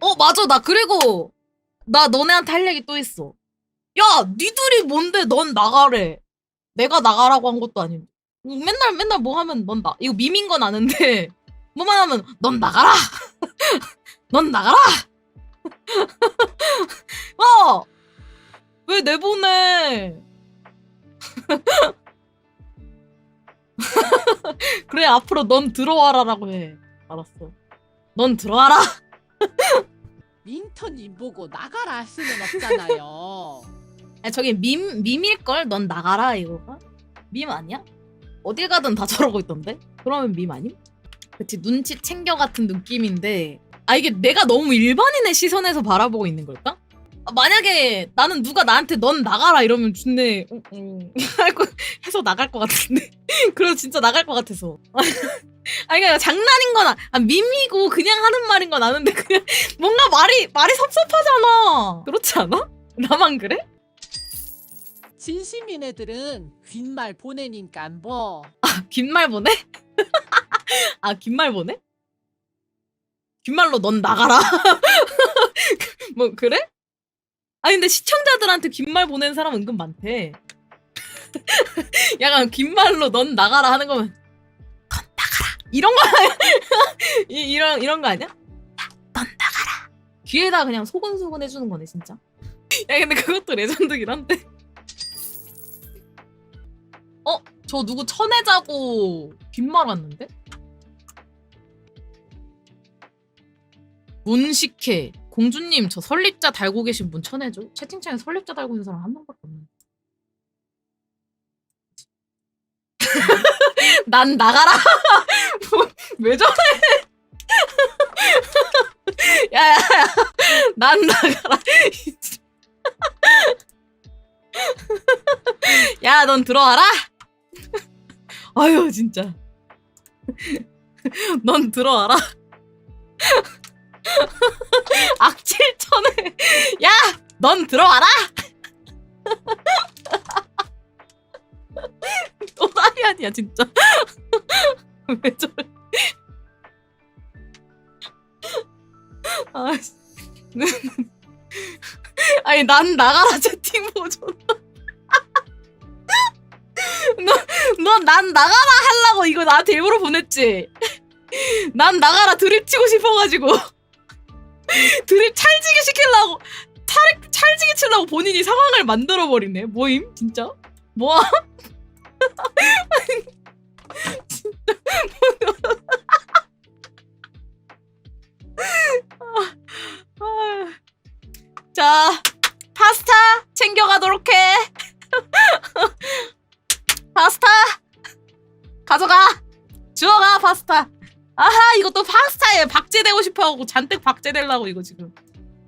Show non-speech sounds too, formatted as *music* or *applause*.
어 맞아 나 그리고 나 너네한테 할 얘기 또 있어. 야 니들이 뭔데 넌 나가래. 내가 나가라고 한 것도 아닌데. 맨날 맨날 뭐 하면 넌 나. 이거 밈인 건 아는데 *laughs* 뭐만 하면 넌 나가라. *laughs* 넌 나가라. *laughs* 어. 왜 내보내? 그래 앞으로 넌 들어와라라고 해. 알았어. 넌 들어와라. 민턴님 보고 나가라 할 수는 없잖아요. *laughs* 아니, 저기 밈 밈일 걸. 넌 나가라 이거가. 밈 아니야? 어딜 가든 다 저러고 있던데. 그러면 밈 아님? 그치 눈치 챙겨 같은 느낌인데. 아 이게 내가 너무 일반인의 시선에서 바라보고 있는 걸까? 아, 만약에 나는 누가 나한테 넌 나가라 이러면 준네 어, 어, *laughs* 하고 해서 나갈 것 같은데 *laughs* 그래서 진짜 나갈 것 같아서 *laughs* 아니 그냥 장난인 건 아, 아, 밈이고 그냥 하는 말인 건 아는데 그냥 뭔가 말이 말이 섭섭하잖아 그렇지 않아? 나만 그래? 진심인 애들은 귓말 보내니까 뭐긴말 보내? 아, 긴말 보내? 긴 말로 넌 나가라. 뭐, 그래? 아니, 근데 시청자들한테 긴 말 보내는 사람 은근 많대. *laughs* 약간 긴 말로 넌 나가라 하는 거면, 넌 나가라. 이런 거? *laughs* 이, 이런, 이런 거 아니야? 야, 넌 나가라. 귀에다 그냥 소근소근 해주는 거네, 진짜. 야, 근데 그것도 레전드긴 한데. 어? 저 누구 천혜자고 빈말 왔는데? 문식혜 공주님 저 설립자 달고 계신 분 천혜죠? 채팅창에 설립자 달고 있는 사람 한 명밖에 없는데. *laughs* 난 나가라. *laughs* 뭐, 왜 저래? *laughs* 야야야. 난 나가라. 야 넌 들어와라. 아유 진짜. 넌 들어와라 *laughs* 악질천에 야넌 들어와라! *laughs* 또다리 아니야 진짜. *laughs* 왜 저래? 아, 씨. 아니 난 나가라 채팅 보존. 넌난 나가라 하려고 이거 나한테 일부러 보냈지? 난 나가라 드립 치고 싶어가지고 *laughs* 드립 찰지게 시키려고 찰, 찰지게 치려고 본인이 상황을 만들어 버리네 뭐임? 진짜? 뭐야? *laughs* 아. *laughs* 자 파스타 챙겨가도록 해 파스타 가져가 주워가 파스타 아하 이것도 파스타에 박제되고 싶어하고 잔뜩 박제되려고 이거 지금